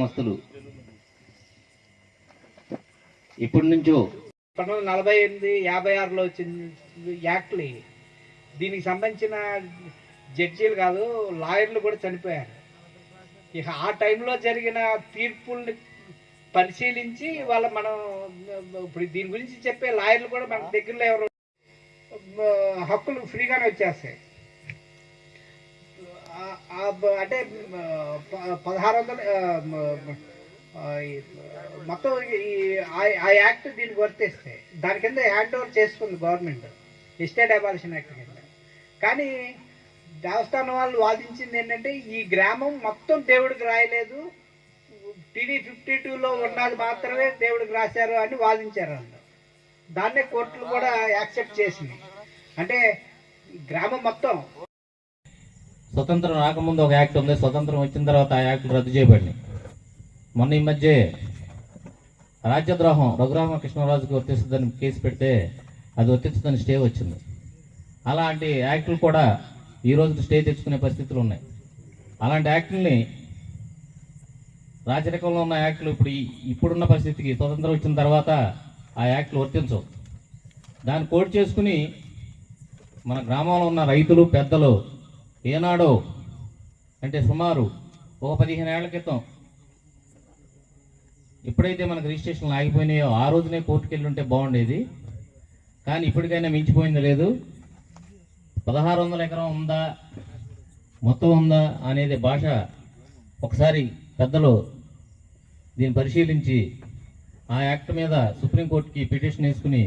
గ్రామస్తులు. ఇప్పటి నుంచో? పంతొమ్మిది నలభై ఎనిమిది యాభై ఆరులో వచ్చింది యాక్ట్లు దీనికి సంబంధించిన జడ్జీలు కాదు లాయర్లు కూడా చనిపోయారు. ఇక ఆ టైంలో జరిగిన తీర్పుల్ని పరిశీలించి వాళ్ళ మనం ఇప్పుడు దీని గురించి చెప్పే లాయర్లు కూడా మన దగ్గరలో ఎవరు హక్కులు ఫ్రీగానే వచ్చేస్తాయి. అంటే పదహారు వందల మొత్తం ఈ ఆ- యాక్ట్ దీనికి వర్తిస్తే దాని కింద హ్యాండ్ ఓవర్ చేసుకుంది గవర్నమెంట్ ఎస్టేట్ అబాలిషన్ యాక్ట్ కింద. కానీ దేవస్థానం వాళ్ళు వాదించింది ఏంటంటే ఈ గ్రామం మొత్తం దేవుడికి రాయలేదు టీడీ ఫిఫ్టీ టూలో ఉన్నది మాత్రమే దేవుడికి రాశారు అని వాదించారు వాళ్ళు దాన్నే కోర్టులు కూడా యాక్సెప్ట్ చేసింది అంటే గ్రామం మొత్తం స్వతంత్రం రాకముందు ఒక యాక్ట్ ఉంది. స్వతంత్రం వచ్చిన తర్వాత ఆ యాక్ట్ రద్దు చేయబడింది మొన్న ఈ మధ్య రాజ్యద్రోహం రఘురామ కృష్ణరాజుకు వర్తిస్తుందని కేసు పెడితే అది వర్తిస్తుందని స్టే వచ్చింది. అలాంటి యాక్టులు కూడా ఈ రోజు స్టే తెచ్చుకునే పరిస్థితులు ఉన్నాయి. అలాంటి యాక్టుల్ని రాజరికంలో ఉన్న యాక్టులు ఇప్పుడు ఇప్పుడున్న పరిస్థితికి స్వతంత్రం వచ్చిన తర్వాత ఆ యాక్టులు వర్తించవు. దాన్ని కోట్ చేసుకుని మన గ్రామంలో ఉన్న రైతులు పెద్దలు ఏనాడో అంటే సుమారు ఒక పదిహేను ఏళ్ళ క్రితం ఎప్పుడైతే మనకు రిజిస్ట్రేషన్లు ఆగిపోయినాయో ఆ రోజునే కోర్టుకు వెళ్ళి ఉంటే బాగుండేది. కానీ ఇప్పటికైనా మించిపోయింది లేదు. పదహారు వందల ఎకరం ఉందా మొత్తం ఉందా అనేది భాష ఒకసారి పెద్దలు దీన్ని పరిశీలించి ఆ యాక్ట్ మీద సుప్రీంకోర్టుకి పిటిషన్ వేసుకుని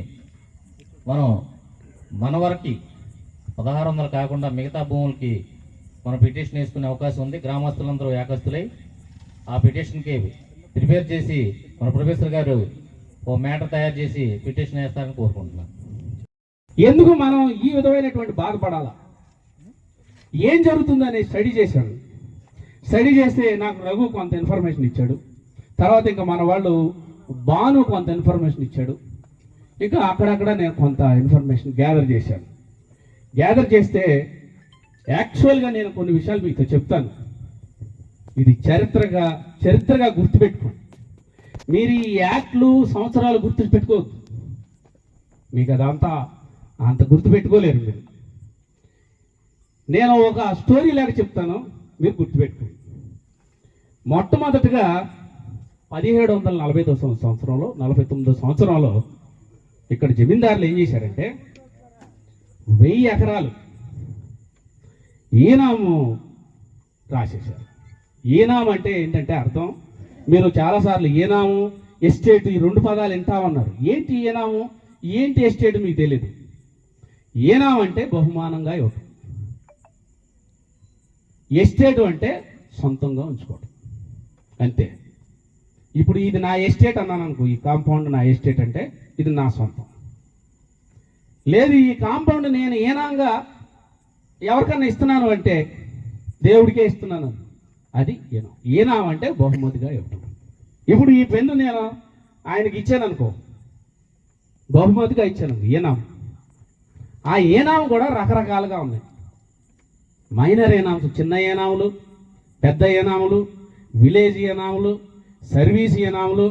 మనం మన వరకు పదహారు వందలు కాకుండా మిగతా భూములకి మనం పిటిషన్ వేసుకునే అవకాశం ఉంది. గ్రామస్తులందరూ ఏకస్తులై ఆ పిటిషన్కి ప్రిపేర్ చేసి మన ప్రొఫెసర్ గారు ఓ మ్యాటర్ తయారు చేసి పిటిషన్ వేస్తారని కోరుకుంటున్నాను ఎందుకు మనం ఈ విధమైనటువంటి బాధపడాలా? ఏం జరుగుతుందని స్టడీ చేశాను స్టడీ చేస్తే నాకు రఘు కొంత ఇన్ఫర్మేషన్ ఇచ్చాడు. తర్వాత ఇంకా మన వాళ్ళు బాను కొంత ఇన్ఫర్మేషన్ ఇచ్చాడు. ఇంకా అక్కడక్కడ నేను కొంత ఇన్ఫర్మేషన్ గ్యాదర్ చేశాను. గ్యాదర్ చేస్తే యాక్చువల్గా నేను కొన్ని విషయాలు మీతో చెప్తాను. ఇది చరిత్రగా చరిత్రగా గుర్తుపెట్టుకోండి. మీరు ఈ యాక్ట్లు సంవత్సరాలు గుర్తు పెట్టుకోవద్దు. మీకు అదంతా అంత గుర్తుపెట్టుకోలేరు మీరు. నేను ఒక స్టోరీ లాగా చెప్తాను మీరు గుర్తుపెట్టుకోండి మొట్టమొదటిగా పదిహేడు వందల నలభై తొమ్మిది సంవత్సరంలో నలభై తొమ్మిదో సంవత్సరంలో ఇక్కడ జమీందారులు ఏం చేశారంటే వెయ్యి ఎకరాలు. ఈనాము రాసేశారు. ఈనాం అంటే ఏంటంటే అర్థం? మీరు చాలాసార్లు ఈనాము ఎస్టేట్ ఈ రెండు పదాలు వింటామన్నారు. ఏంటి ఈనాము ఏంటి ఎస్టేట్ మీకు తెలియదు ఈనాం అంటే బహుమానంగా ఇవ్వటం. ఎస్టేట్ అంటే సొంతంగా ఉంచుకోవటం. అంతే. ఇప్పుడు ఇది నా ఎస్టేట్ అన్నాను అనుకో ఈ కాంపౌండ్ నా ఎస్టేట్ అంటే ఇది నా సొంతం. లేదు ఈ కాంపౌండ్ నేను ఏనాంగా ఎవరికన్నా ఇస్తున్నాను అంటే దేవుడికే ఇస్తున్నాను. అది ఈనాం ఈనాం అంటే బహుమతిగా ఇవ్వటం. ఇప్పుడు ఈ పెన్ను నేను ఆయనకి ఇచ్చాను అనుకో బహుమతిగా ఇచ్చాను. ఈనాం ఆ ఏనాం కూడా రకరకాలుగా ఉన్నాయి. మైనర్ ఏనామ్స్ చిన్న ఏనాములు పెద్ద ఏనాములు విలేజ్ ఏనాములు సర్వీస్ ఏనాములు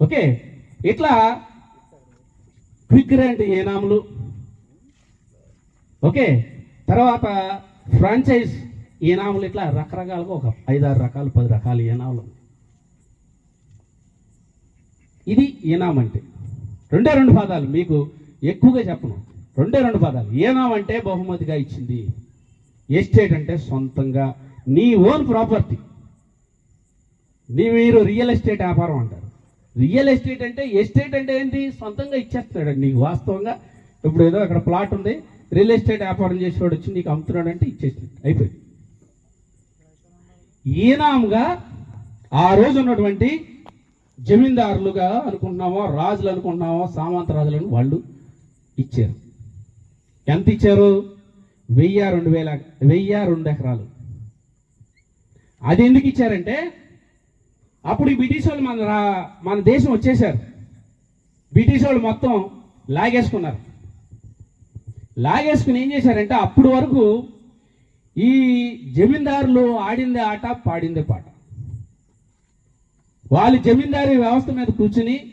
ఓకే? ఇట్లా క్విక్ రెంట్ ఏనాములు? ఓకే తర్వాత ఫ్రాంచైజ్ ఏనాములు ఇట్లా రకరకాలుగా ఒక ఐదారు రకాలు పది రకాల ఏనాములు. ఇది ఏనామంటే. రెండే రెండు పదాలు మీకు ఎక్కువగా చెప్పను. రెండే రెండు పదాలు. ఏనామంటే బహుమతిగా ఇచ్చింది. ఎస్టేట్ అంటే సొంతంగా. నీ ఓన్ ప్రాపర్టీ. నీ మీరు రియల్ ఎస్టేట్ వ్యాపారం అంటారు. రియల్ ఎస్టేట్ అంటే ఎస్టేట్ అంటే ఏంటి సొంతంగా ఇచ్చేస్తాడు నీకు వాస్తవంగా. ఇప్పుడు ఏదో అక్కడ ప్లాట్ ఉంది రియల్ ఎస్టేట్ వ్యాపారం చేసేవాడు వచ్చి నీకు అమ్ముతున్నాడు అంటే అయిపోయింది. ఈనాంగా ఆ రోజు ఉన్నటువంటి జమీందారులుగా అనుకుంటున్నామో రాజులు అనుకుంటున్నామో సామంత రాజులను వాళ్ళు ఇచ్చారు. ఎంత ఇచ్చారు? వెయ్యి రెండు వేల వెయ్యి రెండు ఎకరాలు. అది ఎందుకు ఇచ్చారంటే అప్పుడు ఈ బ్రిటిష్ వాళ్ళు మన రా- మన దేశం వచ్చేసారు బ్రిటిష్ వాళ్ళు మొత్తం లాగేసుకున్నారు. లాగేసుకుని ఏం చేశారంటే అప్పుడు వరకు ఈ జమీందారులు ఆడిందే ఆట పాడిందే పాట. వాళ్ళు జమీందారీ వ్యవస్థ మీద కూర్చుని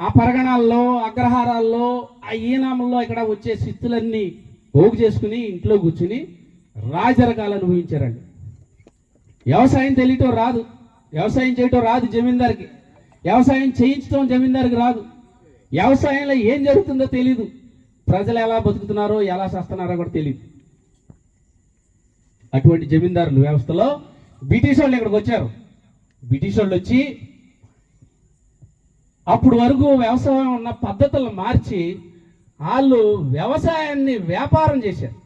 ఆ పరగణాల్లో అగ్రహారాల్లో ఆ ఈనామంలో ఇక్కడ వచ్చే శిస్తులన్నీ పోగు చేసుకుని ఇంట్లో కూర్చుని రాజరకాలు అనుభవించారండి. వ్యవసాయం తెలియటం రాదు. వ్యవసాయం చేయటం రాదు జమీందారికి. వ్యవసాయం చేయించడం జమీందారికి రాదు. వ్యవసాయంలో ఏం జరుగుతుందో తెలియదు ప్రజలు ఎలా బతుకుతున్నారో ఎలా చేస్తున్నారో కూడా తెలియదు అటువంటి జమీందారుల వ్యవస్థలో బ్రిటిష్ వాళ్ళు ఇక్కడికి వచ్చారు. బ్రిటిష్ వాళ్ళు వచ్చి అప్పుడు వరకు వ్యవసాయం ఉన్న పద్ధతులను మార్చి వాళ్ళు వ్యవసాయాన్ని వ్యాపారం చేశారు.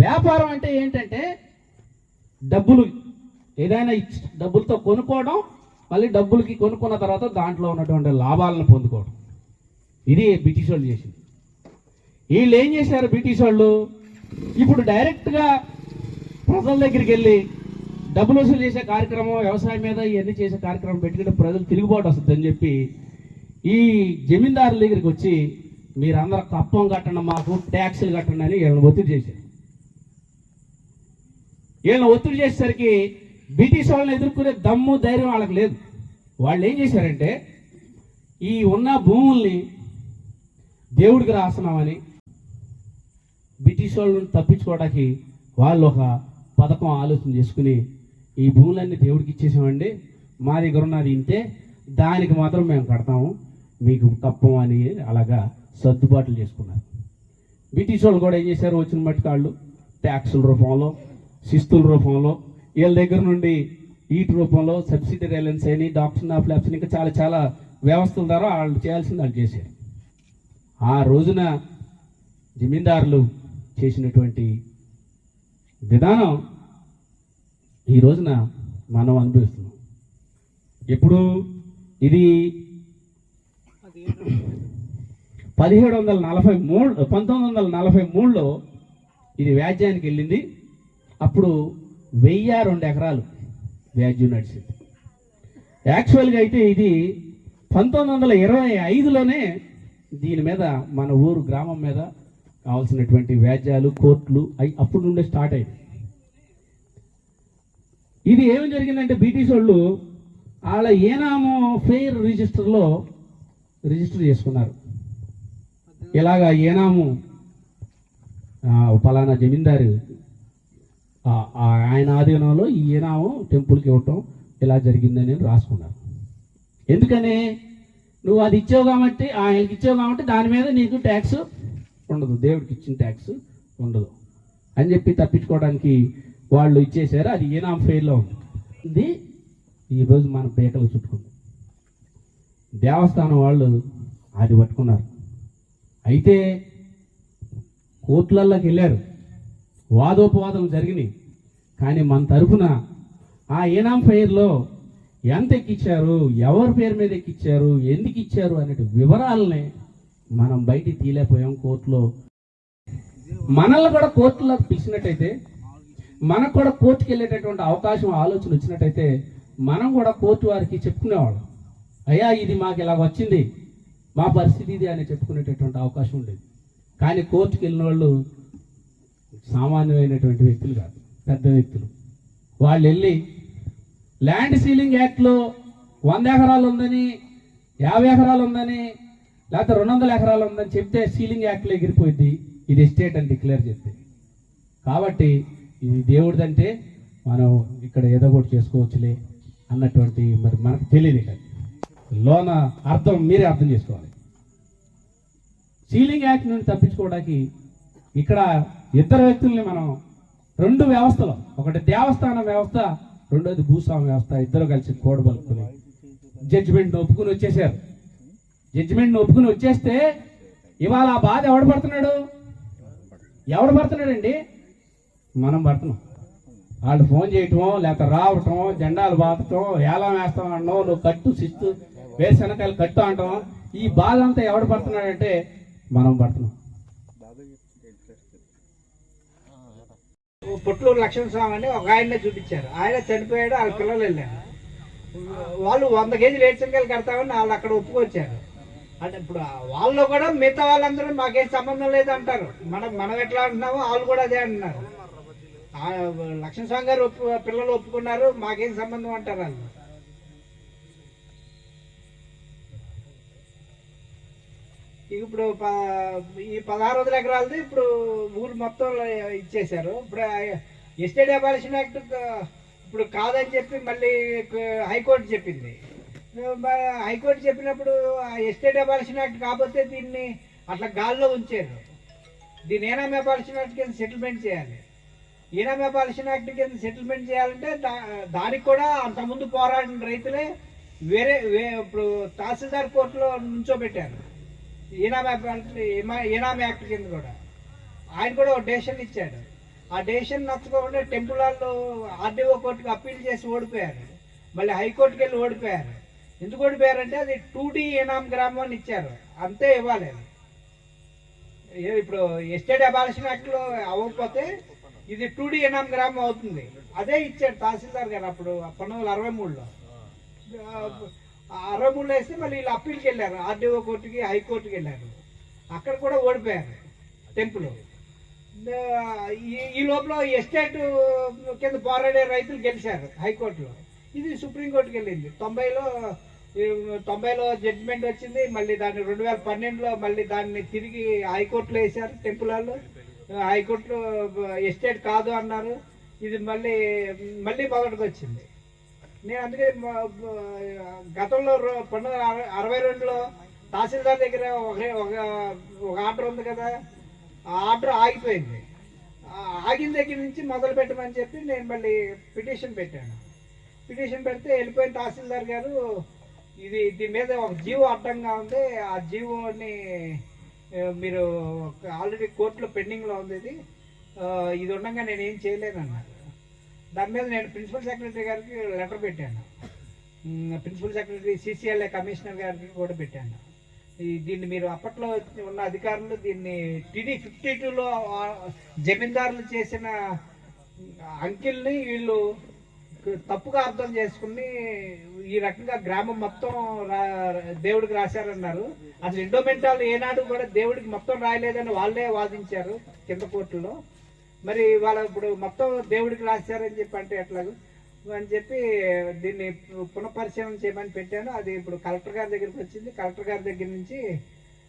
వ్యాపారం అంటే ఏంటంటే డబ్బులు ఏదైనా ఇచ్చి డబ్బులతో కొనుక్కోవడం మళ్ళీ డబ్బులకి కొనుక్కున్న తర్వాత దాంట్లో ఉన్నటువంటి లాభాలను పొందుకోవడం. ఇది బ్రిటిష్ వాళ్ళు చేసింది. వీళ్ళు ఏం చేశారు బ్రిటిష్ వాళ్ళు? ఇప్పుడు డైరెక్ట్గా ప్రజల దగ్గరికి వెళ్ళి డబ్బులు వసూలు చేసే కార్యక్రమం వ్యవసాయం మీద ఇవన్నీ చేసే కార్యక్రమం పెట్టుకుంటే ప్రజలు తిరుగుబాటు వస్తుందని చెప్పి ఈ జమీందారుల దగ్గరికి వచ్చి మీరందరూ కప్పం కట్టండి మాకు ట్యాక్సులు కట్టండి అని వీళ్ళని ఒత్తిడి చేశారు. వీళ్ళని ఒత్తిడి చేసేసరికి బ్రిటిష్ వాళ్ళని ఎదుర్కొనే దమ్ము ధైర్యం వాళ్ళకి లేదు. వాళ్ళు ఏం చేశారంటే ఈ ఉన్న భూముల్ని దేవుడికి రాస్తున్నామని బ్రిటిష్ వాళ్ళని తప్పించుకోవడానికి వాళ్ళు ఒక పథకం ఆలోచన చేసుకుని ఈ భూములన్నీ దేవుడికి ఇచ్చేసామండి. మా దగ్గర ఉన్నది ఇంతే. దానికి మాత్రం మేము కడతాము. మీకు తప్పం అని అలాగా సర్దుబాట్లు చేసుకున్నారు. బ్రిటిష్ వాళ్ళు కూడా ఏం చేశారు? వచ్చిన మట్టి వాళ్ళు ట్యాక్సుల రూపంలో శిస్తుల రూపంలో వీళ్ళ దగ్గర నుండి ఈట్ రూపంలో సబ్సిడీ రైలెన్స్ అని డాక్టర్ ఆఫ్ ల్యాబ్స్ ఇంకా చాలా చాలా వ్యవస్థల ద్వారా వాళ్ళు చేయాల్సింది వాళ్ళు చేశారు. ఆ రోజున జమీందారులు చేసినటువంటి విధానం ఈ రోజున మనం అనుభవిస్తున్నాం. ఎప్పుడు ఇది పదిహేడు వందల నలభై మూడు పంతొమ్మిది వందల నలభై మూడులో ఇది వ్యాజ్యానికి వెళ్ళింది. అప్పుడు వెయ్యి రెండు ఎకరాలు వ్యాజ్యం నడిచింది. యాక్చువల్గా అయితే ఇది పంతొమ్మిది వందల ఇరవై ఐదులోనే దీని మీద మన ఊరు గ్రామం మీద కావాల్సినటువంటి వ్యాజ్యాలు కోర్టులు అవి అప్పుడు నుండే స్టార్ట్ అయింది ఇది ఏమి జరిగిందంటే బ్రిటిష్ వాళ్ళు వాళ్ళ ఏనామో ఫెయిర్ రిజిస్టర్లో రిజిస్టర్ చేసుకున్నారు. ఇలాగా ఏనాము పలానా జమీందారు ఆయన ఆధీనంలో ఈ ఏనాము టెంపుల్కి ఇవ్వటం ఇలా జరిగిందని రాసుకున్నారు. ఎందుకని? నువ్వు అది ఇచ్చావు కాబట్టి ఆయనకి ఇచ్చావు కాబట్టి దాని మీద నీకు ట్యాక్స్ ఉండదు. దేవుడికి ఇచ్చిన ట్యాక్స్ ఉండదు. అని చెప్పి తప్పించుకోవడానికి వాళ్ళు ఇచ్చేసారు అది ఏనాం ఫెయిల్లో ఉంది. ఈరోజు మన పేకలు చుట్టుకుంది. దేవస్థానం వాళ్ళు అది పట్టుకున్నారు. అయితే కోర్టులలోకి వెళ్ళారు. వాదోపవాదం జరిగినాయి. కానీ మన తరఫున ఆ ఏనాం ఫైర్లో ఎంత ఎక్కిచ్చారు ఎవరి పేరు మీద ఎక్కిచ్చారు ఎందుకు ఇచ్చారు అనే వివరాలని మనం బయటికి తీయలేకపోయాం కోర్టులో. మనల్ని కూడా కోర్టులోకి పిలిచినట్టయితే మనకు కూడా కోర్టుకి వెళ్ళేటటువంటి అవకాశం ఆలోచన వచ్చినట్టయితే మనం కూడా కోర్టు వారికి చెప్పుకునేవాళ్ళం. అయ్యా ఇది మాకు ఇలా వచ్చింది మా పరిస్థితి ఇది అని చెప్పుకునేటటువంటి అవకాశం ఉండేది. కానీ కోర్టుకి వెళ్ళిన వాళ్ళు సామాన్యమైనటువంటి వ్యక్తులు కాదు పెద్ద వ్యక్తులు. వాళ్ళు వెళ్ళి ల్యాండ్ సీలింగ్ యాక్ట్లో వంద ఎకరాలు ఉందని యాభై ఎకరాలు ఉందని లేకపోతే రెండు వందల ఎకరాలు ఉందని చెప్తే సీలింగ్ యాక్ట్లో ఎగిరిపోయింది ఇది ఎస్టేట్ అని డిక్లేర్ చేస్తే. కాబట్టి ఇది దేవుడిదంటే మనం ఇక్కడ ఏదో ఒకటి చేసుకోవచ్చులే అన్నటువంటి మరి మనకు తెలియదు ఇక్కడ లోన అర్థం మీరే అర్థం చేసుకోవాలి. సీలింగ్ యాక్ట్ నుండి తప్పించుకోవడానికి ఇక్కడ ఇద్దరు వ్యక్తుల్ని మనం రెండు వ్యవస్థలు ఒకటి దేవస్థాన వ్యవస్థ రెండోది భూస్వామి వ్యవస్థ ఇద్దరు కలిసి కోడబలుకుని జడ్జిమెంట్ ఒప్పుకుని వచ్చేసారు జడ్జిమెంట్ ఒప్పుకుని వచ్చేస్తే ఇవాళ ఆ బాధ ఎవడు పడుతున్నాడు? ఎవడు పడుతున్నాడండి? మనం పడుతున్నాం. వాళ్ళు ఫోన్ చేయటమో లేకపోతే రావటం జెండాలు బాతటం ఏలం వేస్తాం అనడం నువ్వు కట్టు శిస్తు వేరుశనకాయలు కట్టు అంటాం. ఈ బాధ అంతా ఎవడు పడుతున్నాడంటే మనం పడుతున్నాం. పొట్లూరు లక్ష్మణ స్వామి అని ఒక ఆయన్నే చూపించారు. ఆయన చనిపోయాడు వాళ్ళ పిల్లలు వెళ్ళారు. వాళ్ళు వంద కేజీలు ఏడ్చంకాయలు కడతామని వాళ్ళు అక్కడ ఒప్పుకొచ్చారు. అంటే ఇప్పుడు వాళ్ళు కూడా మిగతా వాళ్ళందరూ మాకేం సంబంధం లేదు అంటారు మనం మనం ఎట్లా అంటున్నామో వాళ్ళు కూడా అదే అంటున్నారు. లక్ష్మణ స్వామి గారు ఒప్పు పిల్లలు ఒప్పుకున్నారు మాకేం సంబంధం అంటారు వాళ్ళు ఇక ఇప్పుడు ప- ఈ పదహారు వందల ఎకరాలది ఇప్పుడు ఊరు మొత్తం ఇచ్చేశారు. ఇప్పుడు ఎస్టేట్ అబాలిషన్ యాక్ట్ ఇప్పుడు కాదని చెప్పి మళ్ళీ హైకోర్టు చెప్పింది. హైకోర్టు చెప్పినప్పుడు ఆ ఎస్టేట్ అబాలిషన్ యాక్ట్ కాకపోతే దీన్ని అట్లా గాల్లో ఉంచారు. దీన్ని ఏనామీ అబాలిషన్ యాక్ట్ కింద సెటిల్మెంట్ చేయాలి. ఏనా అబాలిషన్ యాక్ట్ కింద సెటిల్మెంట్ చేయాలంటే దా- దానికి కూడా అంతకుముందు పోరాడిన రైతులే వేరే వే- ఇప్పుడు తహసీల్దార్ కోర్టులో నుంచోబెట్టారు. ఈనామీ ఈనామీ యాక్ట్ కింద కూడా. ఆయన కూడా ఒక డెసిషన్ ఇచ్చాడు. ఆ డెసిషన్ నచ్చకుండా టెంపుల్ వాళ్ళు ఆర్డీఓ కోర్టుకు అప్పీల్ చేసి ఓడిపోయారు. మళ్ళీ హైకోర్టుకి వెళ్ళి ఓడిపోయారు. ఎందుకు ఓడిపోయారంటే అది టూ డి ఈనామ్ గ్రామం అని ఇచ్చారు. అంతే ఇవ్వాలి ఇప్పుడు ఎస్టేట్ అబాలిషన్ యాక్ట్లో అవ్వకపోతే ఇది టూ డి ఎనామ్ గ్రామం అవుతుంది. అదే ఇచ్చాడు తహసీల్దార్ గారు అప్పుడు పంతొమ్మిది వందల అరవై మూడులో. ఆ వేస్తే మళ్ళీ వీళ్ళు అప్పీల్కి వెళ్ళారు. ఆర్డీఓ కోర్టుకి హైకోర్టుకి వెళ్ళారు. అక్కడ కూడా ఓడిపోయారు టెంపుల్ ఈ- ఈ లోపల ఎస్టేట్ కింద పోరాడే రైతులు గెలిచారు హైకోర్టులో. ఇది సుప్రీంకోర్టుకి వెళ్ళింది. తొంభైలో తొంభైలో జడ్జిమెంట్ వచ్చింది. మళ్ళీ దాన్ని రెండు వేల పన్నెండులో మళ్ళీ దాన్ని తిరిగి హైకోర్టులో వేశారు టెంపుల్ వాళ్ళు హైకోర్టులో ఎస్టేట్ కాదు అన్నారు. ఇది మళ్ళీ మళ్ళీ మొదటికి వచ్చింది నేను అందుకే గతంలో పండుగ పంతొమ్మిది వందల అరవై- అరవై రెండులో తహసీల్దార్ దగ్గర ఒక ఒక ఒక ఆర్డర్ ఉంది కదా ఆ ఆర్డర్ ఆగిపోయింది. ఆగిన దగ్గర నుంచి మొదలు పెట్టమని చెప్పి నేను మళ్ళీ పిటిషన్ పెట్టాను. పిటిషన్ పెడితే వెళ్ళిపోయిన తహసీల్దార్ గారు ఇది దీని మీద ఒక జీవో అడ్డంగా ఉంది. ఆ జీవోని మీరు ఆల్రెడీ కోర్టులో పెండింగ్లో ఉంది ఇది. ఇది ఉండగా నేను ఏం చేయలేను దాని మీద నేను ప్రిన్సిపల్ సెక్రటరీ గారికి లెటర్ పెట్టాను. ప్రిన్సిపల్ సెక్రటరీ సిసిఎల్ఏ కమిషనర్ గారికి కూడా పెట్టాను. దీన్ని మీరు అప్పట్లో ఉన్న అధికారులు దీన్ని టీడీ ఫిఫ్టీ టూలో జమీందారులు చేసిన అంకిల్ని వీళ్ళు తప్పుగా అర్థం చేసుకుని ఈ రకంగా గ్రామం మొత్తం రా- దేవుడికి రాశారన్నారు. అసలు ఎండోమెంటాలు ఏనాడు కూడా దేవుడికి మొత్తం రాయలేదని వాళ్ళే వాదించారు కింద కోర్టులో. మరి వాళ్ళ ఇప్పుడు మొత్తం దేవుడికి రాశారని చెప్పి అంటే ఎట్లాగో? అని చెప్పి దీన్ని పునఃపరిశీలన చేయమని పెట్టాను. అది ఇప్పుడు కలెక్టర్ గారి దగ్గరికి వచ్చింది. కలెక్టర్ గారి దగ్గర నుంచి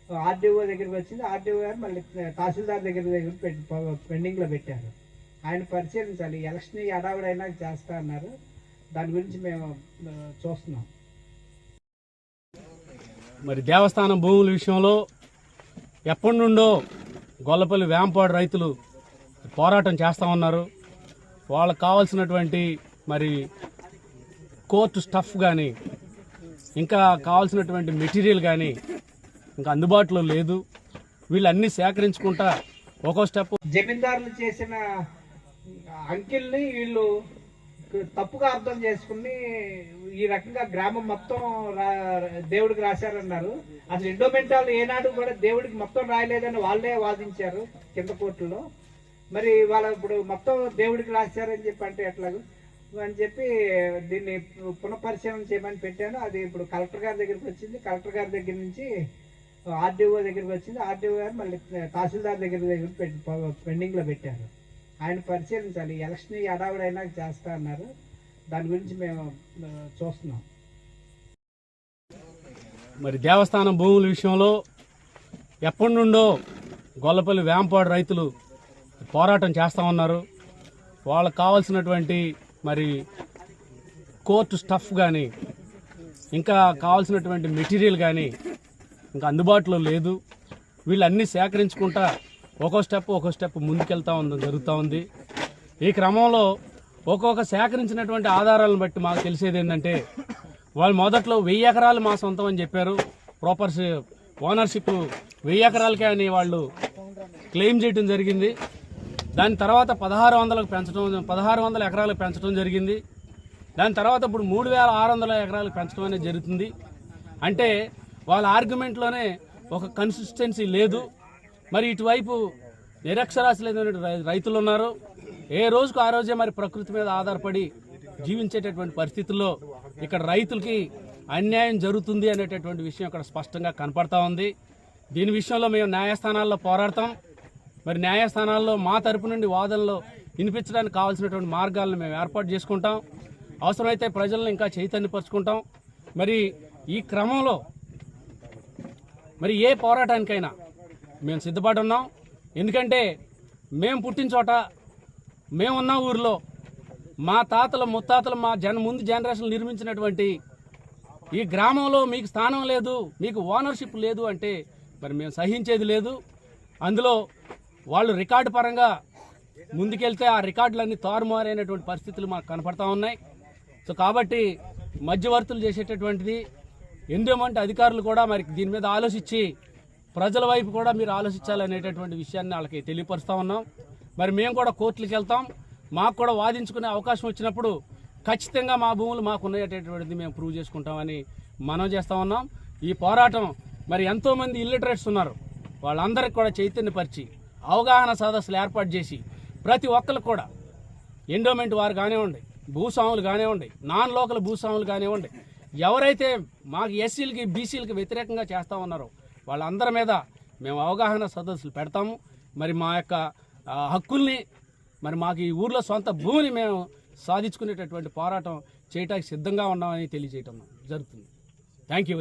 ఆర్డీఓ దగ్గరికి వచ్చింది. ఆర్డీఓ గారు మళ్ళీ తహసీల్దార్ దగ్గర దగ్గర పెట్టి పెండింగ్లో పెట్టారు. ఆయన పరిశీలించాలి. ఎలక్షన్ ఎడావిడైనా చేస్తా అన్నారు. దాని గురించి మేము చూస్తున్నాం. మరి దేవస్థానం భూముల విషయంలో ఎప్పటి నుండో గొల్లపల్లి వేంపాడు రైతులు పోరాటం చేస్తూ ఉన్నారు వాళ్ళకు కావాల్సినటువంటి మరి కోర్టు స్టఫ్ కానీ ఇంకా కావాల్సినటువంటి మెటీరియల్ కానీ ఇంకా అందుబాటులో లేదు. వీళ్ళన్నీ సేకరించుకుంటా ఒక్కో స్టెప్ జమీందారులు చేసిన అంకిల్ని వీళ్ళు తప్పుగా అర్థం చేసుకుని ఈ రకంగా గ్రామం మొత్తం రా- దేవుడికి రాశారన్నారు. అసలు ఎండోమెంటాలు ఏనాడు కూడా దేవుడికి మొత్తం రాయలేదని వాళ్ళే వాదించారు కింద కోర్టులో. మరి వాళ్ళ ఇప్పుడు మొత్తం దేవుడికి రాశారని చెప్పి అంటే ఎట్లాగో? అని చెప్పి దీన్ని పునఃపరిశీలన చేయమని పెట్టాను. అది ఇప్పుడు కలెక్టర్ గారి దగ్గరికి వచ్చింది. కలెక్టర్ గారి దగ్గర నుంచి ఆర్డీఓ దగ్గరికి వచ్చింది. ఆర్డీఓ గారు మళ్ళీ తహసీల్దార్ దగ్గర దగ్గర పెట్టి పెండింగ్లో పెట్టారు. ఆయన పరిశీలించాలి. ఎలక్షన్ ఎడావిడైనా చేస్తా అన్నారు. దాని గురించి మేము చూస్తున్నాం. మరి దేవస్థానం భూముల విషయంలో ఎప్పటి నుండో గొల్లపల్లి వేంపాడు రైతులు పోరాటం చేస్తూ ఉన్నారు. వాళ్ళకు కావాల్సినటువంటి మరి కోర్టు స్టఫ్ కానీ ఇంకా కావాల్సినటువంటి మెటీరియల్ కానీ ఇంకా అందుబాటులో లేదు. వీళ్ళన్నీ సేకరించుకుంటా ఒక్కో స్టెప్ ఒక్కో స్టెప్ ముందుకెళ్తా ఉంది జరుగుతూ ఉంది. ఈ క్రమంలో ఒక్కొక్క సేకరించినటువంటి ఆధారాలను బట్టి మాకు తెలిసేది ఏంటంటే వాళ్ళు మొదట్లో వెయ్యి ఎకరాలు మా సొంతం అని చెప్పారు. ప్రాపర్ ఓనర్షిప్ వెయ్యి ఎకరాలకే అని వాళ్ళు క్లెయిమ్ చేయడం జరిగింది. దాని తర్వాత పదహారు వందలకు పెంచడం పదహారు వందల ఎకరాలకు పెంచడం జరిగింది. దాని తర్వాత ఇప్పుడు మూడు వేల ఆరు వందల ఎకరాలకు పెంచడం అనేది జరుగుతుంది. అంటే వాళ్ళ ఆర్గ్యుమెంట్లోనే ఒక కన్సిస్టెన్సీ లేదు. మరి ఇటువైపు నిరక్షరాస్యులైనటువంటి రై- రైతులు ఉన్నారు. ఏ రోజుకు ఆ రోజే మరి ప్రకృతి మీద ఆధారపడి జీవించేటటువంటి పరిస్థితుల్లో ఇక్కడ రైతులకి అన్యాయం జరుగుతుంది అనేటటువంటి విషయం ఇక్కడ స్పష్టంగా కనపడతా ఉంది. దీని విషయంలో మేము న్యాయస్థానాల్లో పోరాడతాం. మరి న్యాయస్థానాల్లో మా తరపు నుండి వాదనలో వినిపించడానికి కావాల్సినటువంటి మార్గాలను మేము ఏర్పాటు చేసుకుంటాం. అవసరమైతే ప్రజలను ఇంకా చైతన్యపరుచుకుంటాం. మరి ఈ క్రమంలో మరి ఏ పోరాటానికైనా మేము సిద్ధపడి ఉన్నాం. ఎందుకంటే మేము పుట్టిన చోట మేమున్న ఊరిలో మా తాతలు ముత్తాతలు మా జన ముందు జనరేషన్ నిర్మించినటువంటి ఈ గ్రామంలో మీకు స్థానం లేదు మీకు ఓనర్షిప్ లేదు అంటే మరి మేము సహించేది లేదు. అందులో వాళ్ళు రికార్డు పరంగా ముందుకెళ్తే ఆ రికార్డులన్నీ తారుమారైనటువంటి పరిస్థితులు మాకు కనపడతా ఉన్నాయి. సో కాబట్టి మధ్యవర్తులు చేసేటటువంటిది ఎందుమంటే అధికారులు కూడా మరి దీని మీద ఆలోచించి ప్రజల వైపు కూడా మీరు ఆలోచించాలనేటటువంటి విషయాన్ని వాళ్ళకి తెలియపరుస్తూ ఉన్నాం. మరి మేము కూడా కోర్టులకు వెళ్తాం. మాకు కూడా వాదించుకునే అవకాశం వచ్చినప్పుడు ఖచ్చితంగా మా భూములు మాకు ఉన్నాయనేటటువంటిది మేము ప్రూవ్ చేసుకుంటామని మనం చేస్తూ ఉన్నాం. ఈ పోరాటం మరి ఎంతోమంది ఇల్లిటరేట్స్ ఉన్నారు. వాళ్ళందరికీ కూడా చైతన్యపరిచి అవగాహన సదస్సులు ఏర్పాటు చేసి ప్రతి ఒక్కరు కూడా ఎండోమెంట్ వారు కానివ్వండి భూస్వాములు కానివ్వండి నాన్ లోకల్ భూస్వాములు కానివ్వండి ఎవరైతే మాకు ఎస్సీలకి బీసీలకి వ్యతిరేకంగా చేస్తా ఉన్నారో వాళ్ళందరి మీద మేము అవగాహన సదస్సులు పెడతాము. మరి మా యొక్క హక్కుల్ని మరి మాకు ఈ ఊర్లో సొంత భూమిని మేము సాధించుకునేటటువంటి పోరాటం చేయటానికి సిద్ధంగా ఉన్నామని తెలియజేయటం జరుగుతుంది. Thank you.